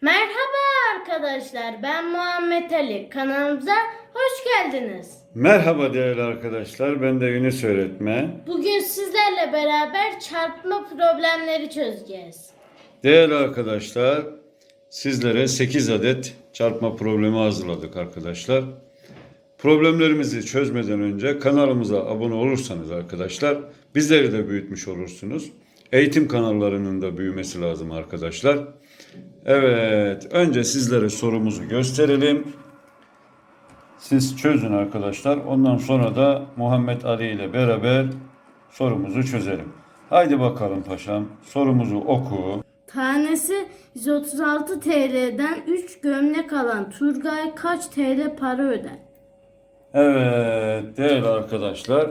Merhaba arkadaşlar. Ben Muhammed Ali. Kanalımıza hoş geldiniz. Merhaba değerli arkadaşlar. Ben de Yunus öğretmen. Bugün sizlerle beraber çarpma problemleri çözeceğiz. Değerli arkadaşlar, sizlere 8 adet çarpma problemi hazırladık arkadaşlar. Problemlerimizi çözmeden önce kanalımıza abone olursanız arkadaşlar bizleri de büyütmüş olursunuz. Eğitim kanallarının da büyümesi lazım arkadaşlar. Evet, önce sizlere sorumuzu gösterelim. Siz çözün arkadaşlar. Ondan sonra da Muhammed Ali ile beraber sorumuzu çözelim. Haydi bakalım paşam. Sorumuzu oku. Tanesi 136 TL'den 3 gömlek alan Turgay kaç TL para öder? Evet değerli arkadaşlar.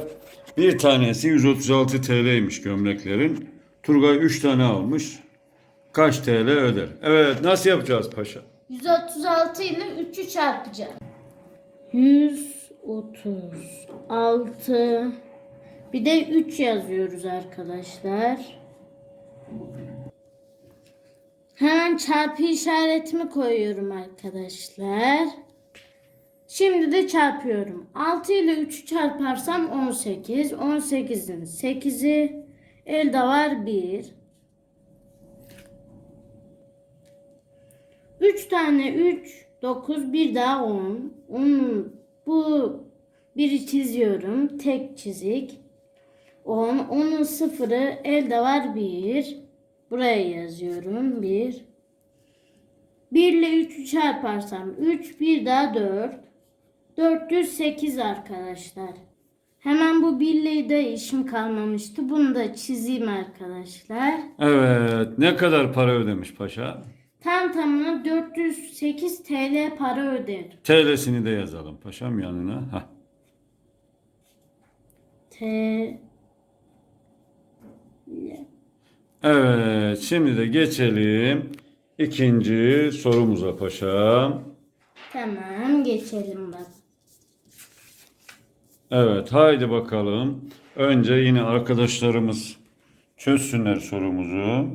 Bir tanesi 136 TL'ymiş gömleklerin. Turgay 3 tane almış. Kaç TL öder? Evet nasıl yapacağız paşa? 136 ile 3'ü çarpacağım. 136 bir de 3 yazıyoruz arkadaşlar. Hemen çarpı işaretimi koyuyorum arkadaşlar. Şimdi de çarpıyorum. 6 ile 3'ü çarparsam 18. 18'in 8'i elde var 1. 3 tane 3, 9, bir daha 10. 10 bu biri çiziyorum. Tek çizik. 10. 10'un sıfırı elde var 1. Buraya yazıyorum. 1. 1 ile 3'ü çarparsam 3, bir daha 4. 408 arkadaşlar. Hemen bu birliği de işim kalmamıştı. Bunu da çizeyim arkadaşlar. Evet ne kadar para ödemiş paşa? Tam tamına 408 TL para ödedim. TL'sini de yazalım paşam yanına. Hah. T Evet şimdi de geçelim ikinci sorumuza paşam. Tamam geçelim bak. Evet haydi bakalım. Önce yine arkadaşlarımız çözsünler sorumuzu.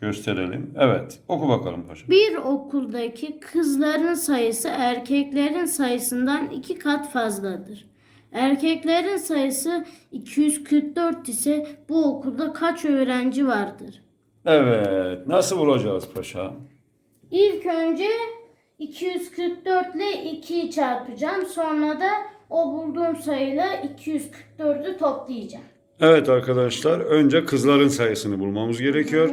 Gösterelim. Evet oku bakalım paşam. Bir okuldaki kızların sayısı erkeklerin sayısından iki kat fazladır. Erkeklerin sayısı 244 ise bu okulda kaç öğrenci vardır? Evet nasıl bulacağız paşa? İlk önce 244 ile 2'yi çarpacağım. Sonra da o bulduğum sayıyla 244'ü toplayacağım. Evet arkadaşlar önce kızların sayısını bulmamız gerekiyor.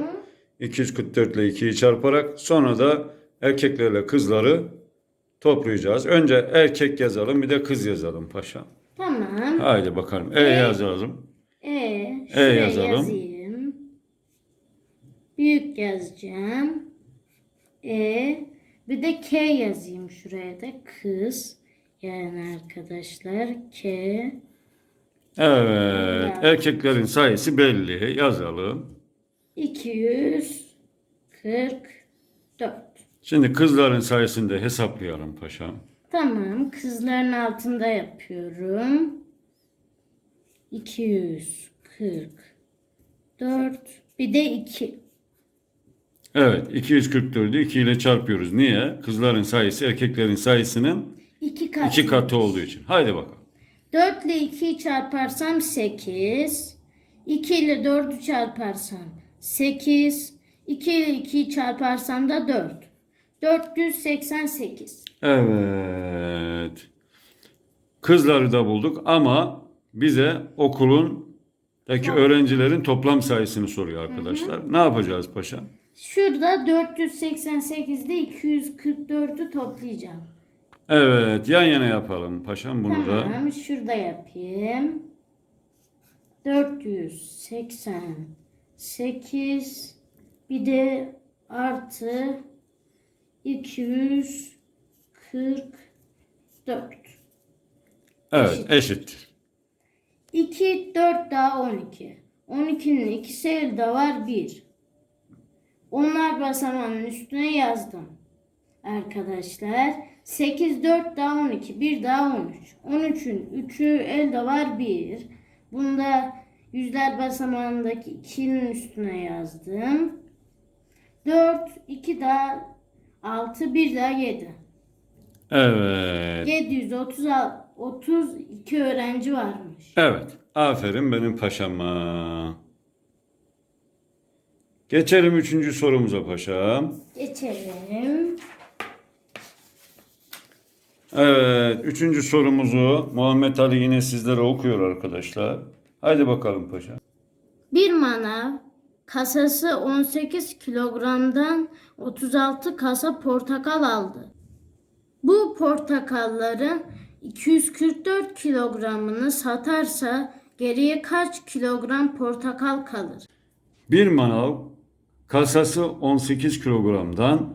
244 ile 2'yi çarparak sonra da erkeklerle kızları toplayacağız. Önce erkek yazalım bir de kız yazalım paşa. Tamam. Haydi bakalım. E yazalım. E, şuraya yazalım. yazayım. Büyük yazacağım. E, bir de K yazayım şuraya da kız. Yani arkadaşlar K. Evet. Erkeklerin sayısı belli. Yazalım. 244. Şimdi kızların sayısını da hesaplayalım paşam. Tamam. Kızların altında yapıyorum. 244. Bir de 2. Evet 244'ü 2 ile çarpıyoruz. Niye? Kızların sayısı erkeklerin sayısının 2 kat. iki katı olduğu için. Haydi bakalım. 4 ile 2'yi çarparsam 8. 2 ile 4'ü çarparsam 8. 2 ile 2'yi çarparsam da 4. 488. Evet. Kızları da bulduk ama bize okulun Daki öğrencilerin toplam sayısını soruyor arkadaşlar. Ne yapacağız paşa? Şurada 488'de 244'ü toplayacağım. Evet, yan yana yapalım paşam bunu da. Tamam şurada yapayım. 488 bir de artı 244. Evet, eşittir. 2, 4 daha 12. 12'nin ikisi elde var 1. Onlar basamağının üstüne yazdım. Arkadaşlar 8, 4 daha 12. 1 daha 13. 13'ün 3'ü elde var 1. Bunda yüzler basamağındaki 2'nin üstüne yazdım. 4, 2 daha 6 bir daha 7. Evet. 732 öğrenci varmış. Evet. Aferin benim paşama. Geçelim üçüncü sorumuza paşam. Geçelim. Evet. Üçüncü sorumuzu Muhammed Ali yine sizlere okuyor arkadaşlar. Haydi bakalım paşa. Bir manav kasası 18 kilogramdan 36 kasa portakal aldı. Bu portakalların 244 kilogramını satarsa geriye kaç kilogram portakal kalır? Bir manav kasası 18 kilogramdan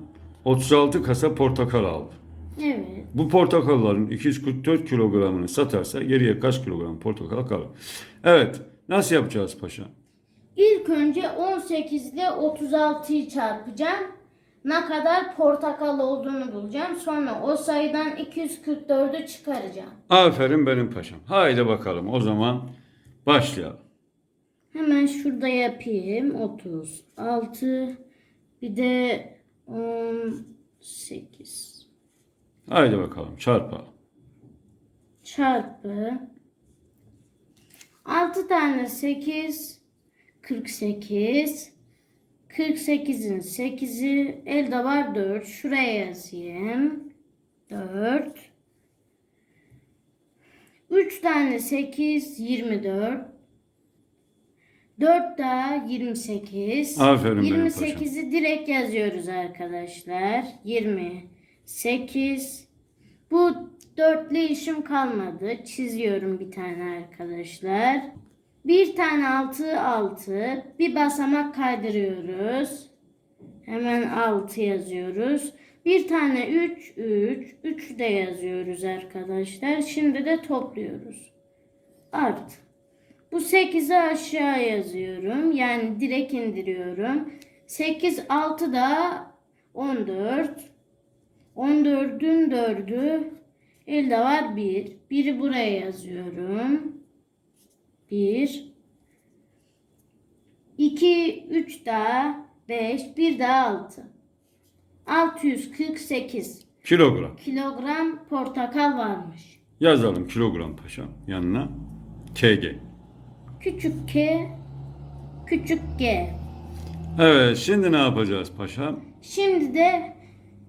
36 kasa portakal aldı. Evet. Bu portakalların 244 kilogramını satarsa geriye kaç kilogram portakal kalır? Evet. Nasıl yapacağız paşa? İlk önce 18 ile 36'yı çarpacağım. Ne kadar portakal olduğunu bulacağım. Sonra o sayıdan 244'ü çıkaracağım. Aferin benim paşam. Haydi bakalım o zaman başlayalım. Hemen şurada yapayım. 36 bir de 18 Haydi bakalım çarpalım. çarpı 6 tane 8 48 48'in 8'i elde var 4. Şuraya yazayım. 4 3 tane 8 24 4 daha 28. Aferin benim paşam. 28'i direkt yazıyoruz arkadaşlar. 28. Bu dörtlü işim kalmadı. Çiziyorum bir tane arkadaşlar. Bir tane 6 6. Bir basamak kaydırıyoruz. Hemen 6 yazıyoruz. Bir tane 3 3. 3 de yazıyoruz arkadaşlar. Şimdi de topluyoruz. Art. Bu 8'i aşağı yazıyorum. Yani direkt indiriyorum. 8 6 da 14. 14'ün 4'ü elde var 1. 1'i buraya yazıyorum. 1 2 3 daha 5 1 daha 6. 648 Kilogram. kilogram portakal varmış. Yazalım kilogram paşam yanına. KG. Küçük K, küçük G. Evet şimdi ne yapacağız paşam? Şimdi de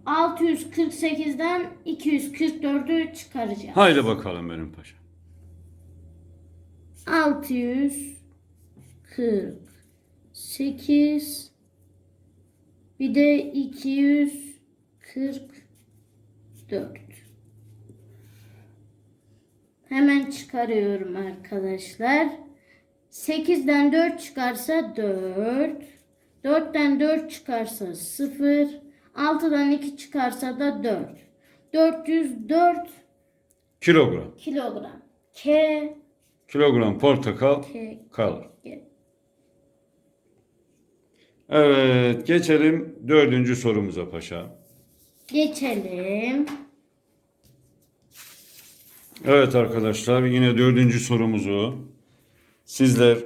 648'den 244'ü çıkaracağız. Haydi bakalım benim paşam. 648 bir de 244. Hemen çıkarıyorum arkadaşlar. 8'den 4 çıkarsa 4. 4'ten 4 çıkarsa 0. 6'dan 2 çıkarsa da 4. 404 Kilogram. kilogram. K, Kilogram portakal K, kalır. G. Evet geçelim dördüncü sorumuza paşa. Geçelim. Evet arkadaşlar yine dördüncü sorumuzu sizler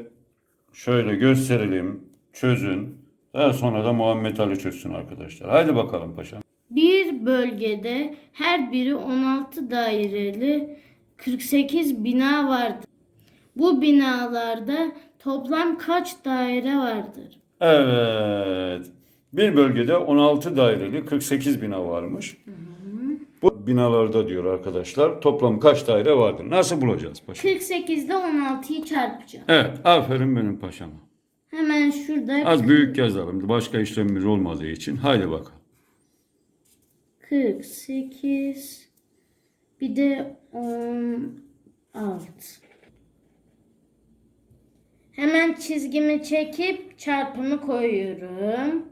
şöyle gösterelim, çözün. Daha sonra da Muhammed Ali çözsün arkadaşlar. Haydi bakalım paşam. Bir bölgede her biri 16 daireli 48 bina vardır. Bu binalarda toplam kaç daire vardır? Evet. Bir bölgede 16 daireli 48 bina varmış. Bu binalarda diyor arkadaşlar toplam kaç daire vardır? Nasıl bulacağız paşam? 48 ile 16'yı çarpacağım. Evet, aferin benim paşama. Hemen şurada Az büyük yazalım. Başka işlemimiz olmadığı için. Haydi bakalım. 48 bir de 16. Hemen çizgimi çekip çarpımı koyuyorum.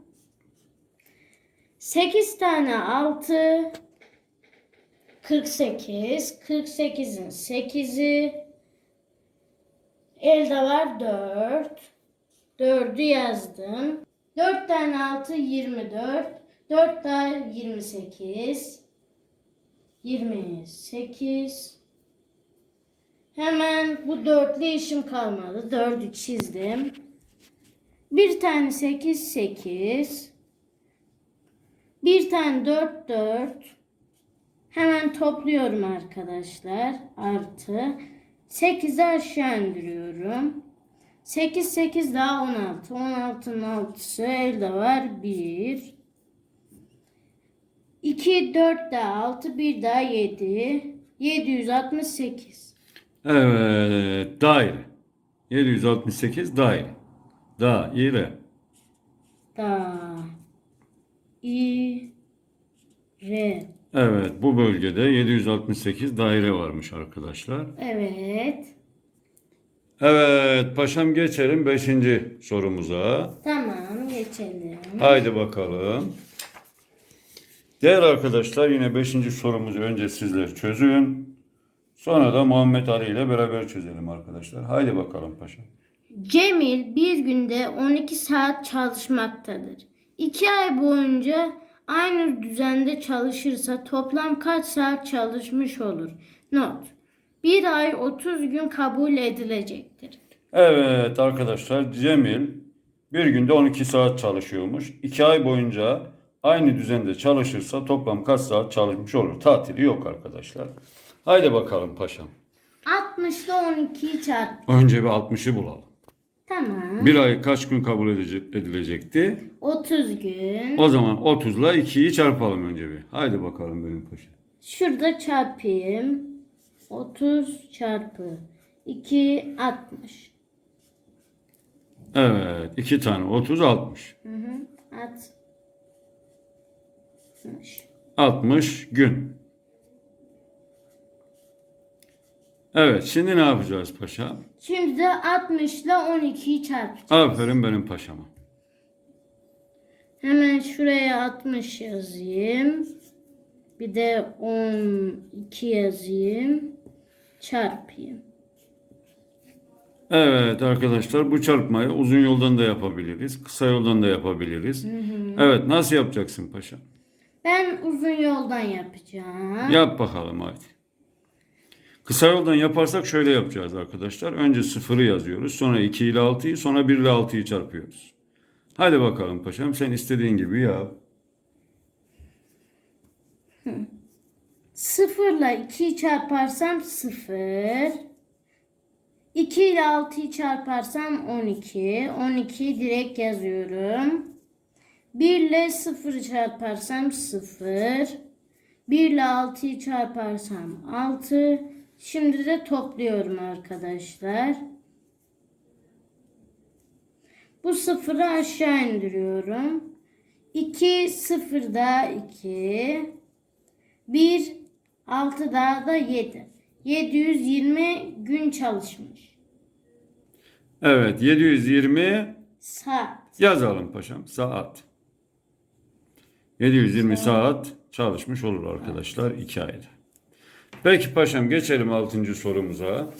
8 tane 6 48 48'in 8'i elde var 4 4'ü yazdım. 4 tane 6 24 4 daha 28 28 Hemen bu dörtlü işim kalmadı. Dördü çizdim. Bir tane 8 8 Bir tane 4 4. Hemen topluyorum arkadaşlar. Artı. 8'i aşağı indiriyorum. 8 8 daha 16. 16'nın 6'sı elde var 1. 2 4 daha 6 1 daha 7. 768. Evet, daire. 768 daire. Daire. Da. i re. Evet, bu bölgede 768 daire varmış arkadaşlar. Evet. Evet, paşam geçelim 5. sorumuza. Tamam geçelim. Haydi bakalım. Değerli arkadaşlar yine 5. sorumuzu önce sizler çözün. Sonra da Muhammed Ali ile beraber çözelim arkadaşlar. Haydi bakalım paşam. Cemil bir günde 12 saat çalışmaktadır. 2 ay boyunca aynı düzende çalışırsa toplam kaç saat çalışmış olur? Not. Bir ay 30 gün kabul edilecektir. Evet arkadaşlar Cemil bir günde 12 saat çalışıyormuş. 2 ay boyunca aynı düzende çalışırsa toplam kaç saat çalışmış olur? Tatili yok arkadaşlar. Haydi bakalım paşam. 60 ile 12'yi çarp. Önce bir 60'ı bulalım. Tamam. Bir ay kaç gün kabul edilecekti? 30 gün. O zaman 30 ile 2'yi çarpalım önce bir. Haydi bakalım benim paşam. Şurada çarpayım. 30 çarpı 2 60. Evet. 2 tane 30 60. Hı hı. 60. 60 gün. Evet. Şimdi ne yapacağız paşa? Şimdi de 60 ile 12'yi çarpacağız. Aferin benim paşama. Hemen şuraya 60 yazayım. Bir de 12 yazayım. Çarpayım. Evet arkadaşlar bu çarpmayı uzun yoldan da yapabiliriz. Kısa yoldan da yapabiliriz. Evet nasıl yapacaksın paşa? Ben uzun yoldan yapacağım. Yap bakalım hadi. Kısa yoldan yaparsak şöyle yapacağız arkadaşlar. Önce sıfırı yazıyoruz. Sonra 2 ile 6'yı sonra 1 ile 6'yı çarpıyoruz. Hadi bakalım paşam sen istediğin gibi yap. 0 ile 2'yi çarparsam 0. 2 ile 6'yı çarparsam 12. 12'yi direkt yazıyorum. 1 ile 0'ı çarparsam 0. 1 ile 6'yı çarparsam 6. Şimdi de topluyorum arkadaşlar. Bu sıfırı aşağı indiriyorum. 2 0 daha 2. 1 6 daha da 7. 720 gün çalışmış. Evet 720 Saat. yazalım paşam saat. 720 saat çalışmış olur arkadaşlar 2 ayda. Peki paşam geçelim 6. sorumuza.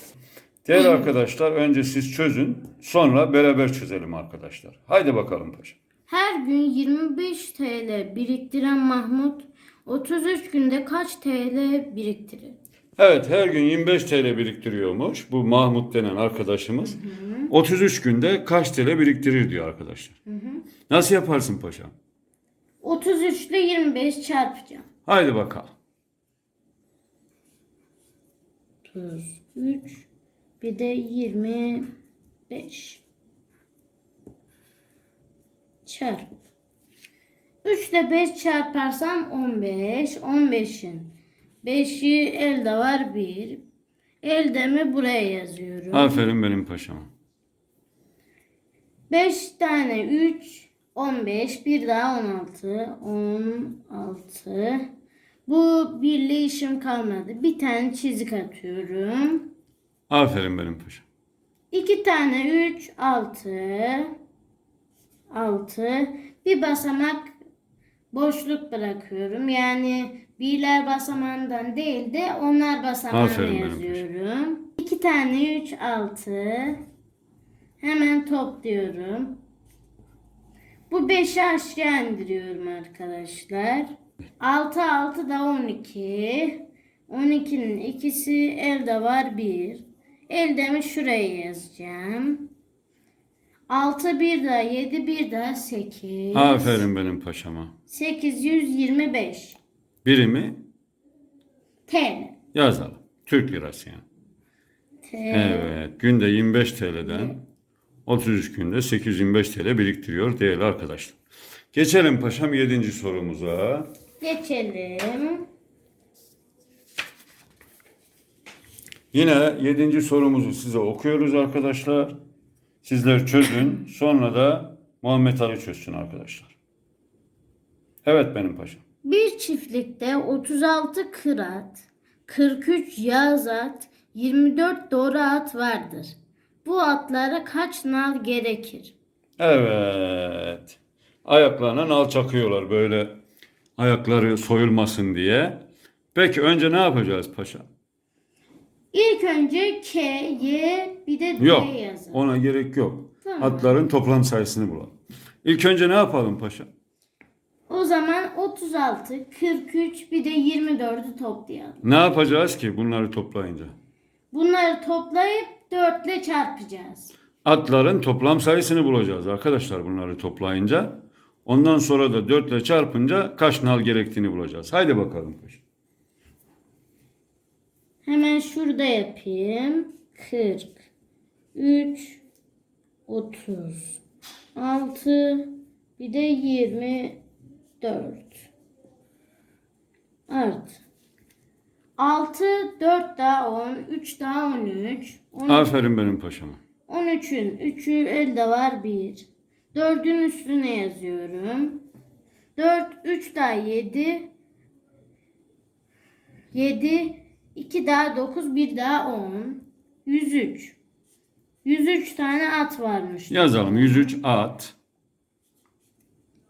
Değerli arkadaşlar önce siz çözün sonra beraber çözelim arkadaşlar. Haydi bakalım paşam. Her gün 25 TL biriktiren Mahmut 33 günde kaç TL biriktirir? Evet her gün 25 TL biriktiriyormuş bu Mahmut denen arkadaşımız. 33 günde kaç TL biriktirir diyor arkadaşlar. Nasıl yaparsın paşam? 33 ile 25 çarpacağım. Haydi bakalım. 33 bir de 25 çarp. 3 ile 5 çarparsam 15. 15'in 5'i elde var 1. Elde mi buraya yazıyorum. Aferin benim paşama. 5 tane 3 15 bir daha 16 16 bu birli işim kalmadı. Bir tane çizik atıyorum. Aferin benim paşam. 2 tane 3 6 6 bir basamak boşluk bırakıyorum. Yani birler basamağından değil de onlar basamağına Aferin benim yazıyorum. 2 tane 3 6 hemen topluyorum. Bu 5'i aşağı indiriyorum arkadaşlar. 6 6 da 12. 12'nin ikisi elde var 1. Elde mi şuraya yazacağım. 6 bir daha 7 bir daha 8. Aferin benim paşama. 825 Birimi TL. yazalım. Türk lirası yani. TL. Evet. Günde 25 TL'den 33 günde 825 TL biriktiriyor değerli arkadaşlar. Geçelim paşam 7. sorumuza. Geçelim. Yine 7. sorumuzu size okuyoruz arkadaşlar. Sizler çözün. Sonra da Muhammed Ali çözsün arkadaşlar. Evet benim paşam. Bir çiftlikte 36 kırat, 43 yağız at, 24 doğru at vardır. Bu atlara kaç nal gerekir? Evet. Ayaklarına nal çakıyorlar böyle ayakları soyulmasın diye. Peki önce ne yapacağız paşa? İlk önce K, Y bir de D Yok. yazın. Ona gerek yok. Tamam. Atların toplam sayısını bulalım. İlk önce ne yapalım paşa? O zaman 36, 43 bir de 24'ü toplayalım. Ne yapacağız ki bunları toplayınca? Bunları toplayıp 4 ile çarpacağız. Atların toplam sayısını bulacağız arkadaşlar bunları toplayınca. Ondan sonra da 4 ile çarpınca kaç nal gerektiğini bulacağız. Haydi bakalım paşa. Hemen şurada yapayım. 40, 3, 30, 6, bir de 24. Art. 6, 4 daha 10, 3 daha 13. 10, Aferin benim paşama. 13'ün 3'ü elde var 1. 4'ün üstüne yazıyorum. 4, 3 daha 7. 7, 2 daha 9, 1 daha 10. 103. 103 tane at varmış. Yazalım 103 at.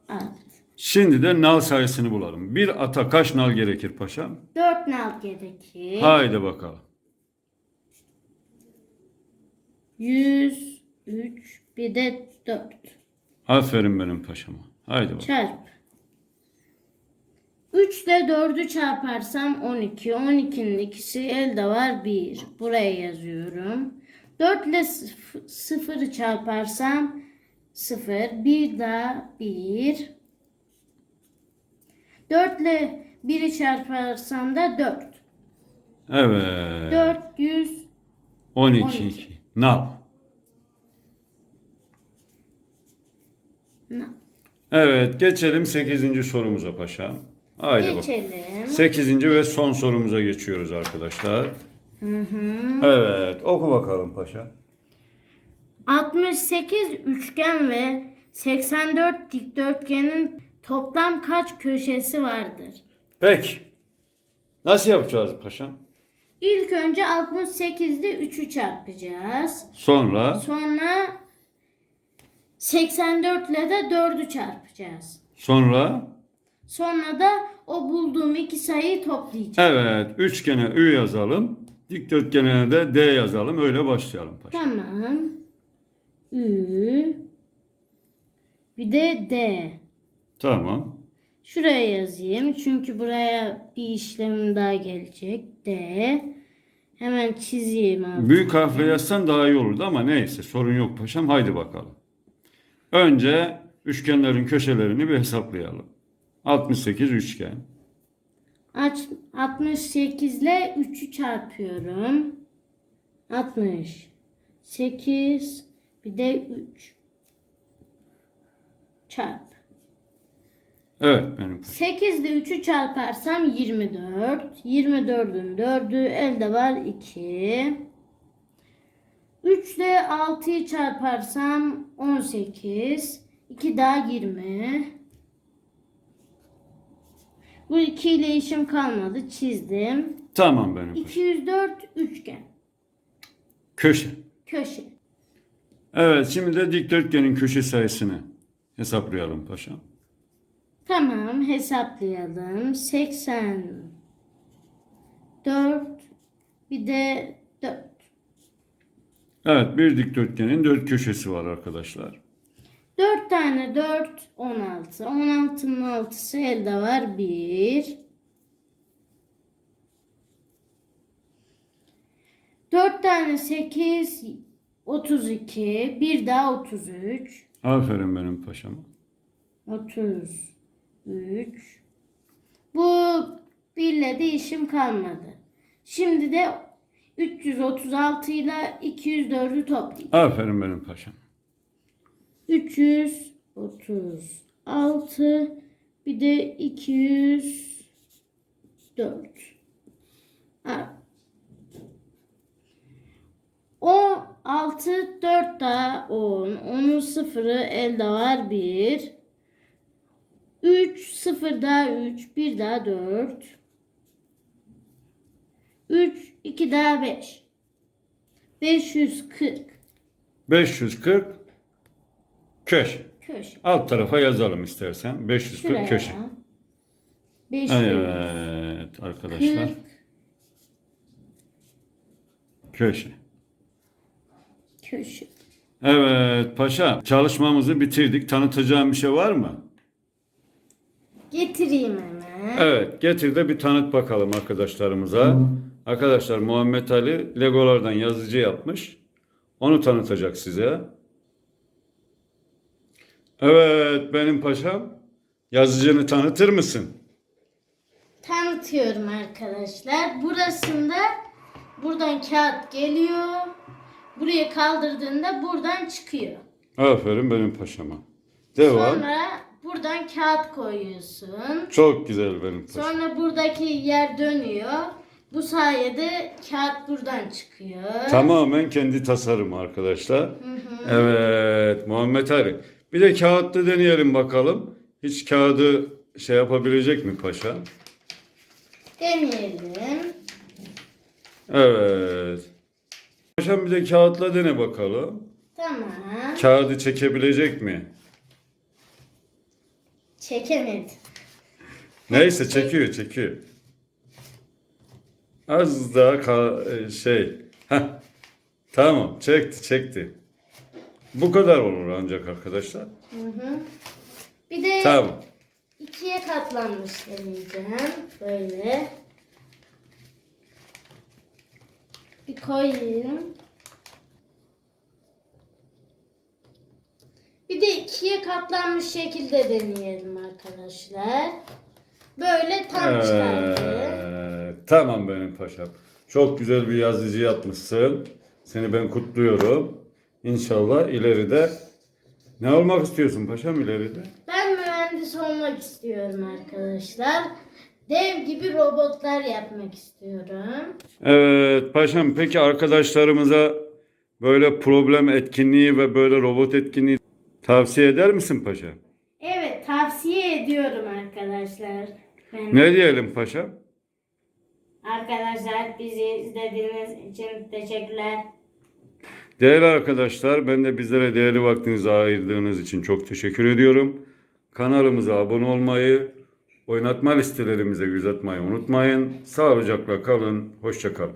At. Şimdi de nal sayısını bulalım. Bir ata kaç nal gerekir paşam? 4 nal gerekir. Haydi bakalım. 103 bir de 4. Aferin benim paşama. Haydi bakalım. Çarp. 3 ile 4'ü çarparsam 12. 12'nin ikisi elde var 1. Buraya yazıyorum. 4 ile 0'ı çarparsam 0. 1 daha 1. 4 ile 1'i çarparsam da 4. Evet. 400 12. 12. Nal. nal. Evet geçelim 8. sorumuza paşam. Haydi bakalım. Geçelim. 8. ve son sorumuza geçiyoruz arkadaşlar. Hı hı. Evet oku bakalım paşa. 68 üçgen ve 84 dikdörtgenin toplam kaç köşesi vardır? Peki. Nasıl yapacağız paşam? İlk önce 68'de 3'ü çarpacağız. Sonra Sonra 84 ile de 4'ü çarpacağız. sonra Sonra da o bulduğum iki sayıyı toplayacağız. evet üçgene Ü yazalım. Dikdörtgene de D yazalım. Öyle başlayalım paşa. Tamam. Ü bir de D. Tamam. Şuraya yazayım çünkü buraya bir işlemim daha gelecek. D. Hemen çizeyim abi. Büyük harfle yazsan daha iyi olurdu ama neyse sorun yok paşam. Haydi bakalım. Önce üçgenlerin köşelerini bir hesaplayalım. 68 üçgen. Aç, 68 ile 3'ü çarpıyorum. 68 bir de 3. Çarp. Evet benim paşam. 8 ile 3'ü çarparsam 24. 24'ün 4'ü elde var 2. 3 ile 6'yı çarparsam 18. 2 daha 20. Bu 2 ile işim kalmadı. Çizdim. Tamam benim paşam. 204 üçgen. Köşe. Köşe. Evet şimdi de dikdörtgenin köşe sayısını hesaplayalım paşam. Tamam hesaplayalım. 84 bir de 4. Evet bir dikdörtgenin dört köşesi var arkadaşlar. 4 tane 4 16. 16'nın 6'sı elde var 1. 4 tane 8 32, bir daha 33, Aferin benim paşama. 33. Bu birle de işim kalmadı. Şimdi de 336 ile 204'ü toplayayım. Aferin benim paşam. 336 bir de 204. Ha. 16 4 daha 10. 10'un sıfırı elde var 1. 3 0 daha 3 1 daha 4. 3 2 daha 5. 540 540 köşe. köşe. Alt tarafa yazalım istersen. 540 Şuraya. köşe. 500 Evet arkadaşlar. 40 Köşe. köşe. Evet paşa çalışmamızı bitirdik. Tanıtacağım bir şey var mı? Getireyim hemen. Evet getir de bir tanıt bakalım arkadaşlarımıza. Arkadaşlar Muhammed Ali Legolardan yazıcı yapmış. Onu tanıtacak size. Evet benim paşam. Yazıcını tanıtır mısın? Tanıtıyorum arkadaşlar. Burasında buradan kağıt geliyor. Buraya kaldırdığında buradan çıkıyor. Aferin benim paşama. Devam. Sonra buradan kağıt koyuyorsun. Çok güzel benim paşam. Sonra buradaki yer dönüyor. Bu sayede kağıt buradan çıkıyor. Tamamen kendi tasarımı arkadaşlar. Evet Muhammed Ali. Bir de kağıtlı deneyelim bakalım. Hiç kağıdı şey yapabilecek mi paşa? Deneyelim. Evet. Paşam bir de kağıtla dene bakalım. Tamam. Kağıdı çekebilecek mi? Çekemedim. Neyse çekiyor çekiyor. Az daha ka- şey. Heh. Tamam çekti çekti. Bu kadar olur ancak arkadaşlar. Hı hı. Bir de Tamam. ikiye katlanmış deneyeceğim. Böyle. Bir koyayım. Bir de ikiye katlanmış şekilde deneyelim arkadaşlar. Böyle tam çıkardı. Evet, tamam benim paşam. Çok güzel bir yazıcı yapmışsın. Seni ben kutluyorum. İnşallah ileride ne olmak istiyorsun paşam ileride? Ben mühendis olmak istiyorum arkadaşlar. Dev gibi robotlar yapmak istiyorum. Evet paşam peki arkadaşlarımıza böyle problem etkinliği ve böyle robot etkinliği tavsiye eder misin paşam? Evet tavsiye ediyorum arkadaşlar. Ben Ne diyelim paşam? Arkadaşlar bizi izlediğiniz için teşekkürler. Değerli arkadaşlar, ben de bizlere değerli vaktinizi ayırdığınız için çok teşekkür ediyorum. Kanalımıza abone olmayı, oynatma listelerimize göz atmayı unutmayın. Sağlıcakla kalın, hoşça kalın.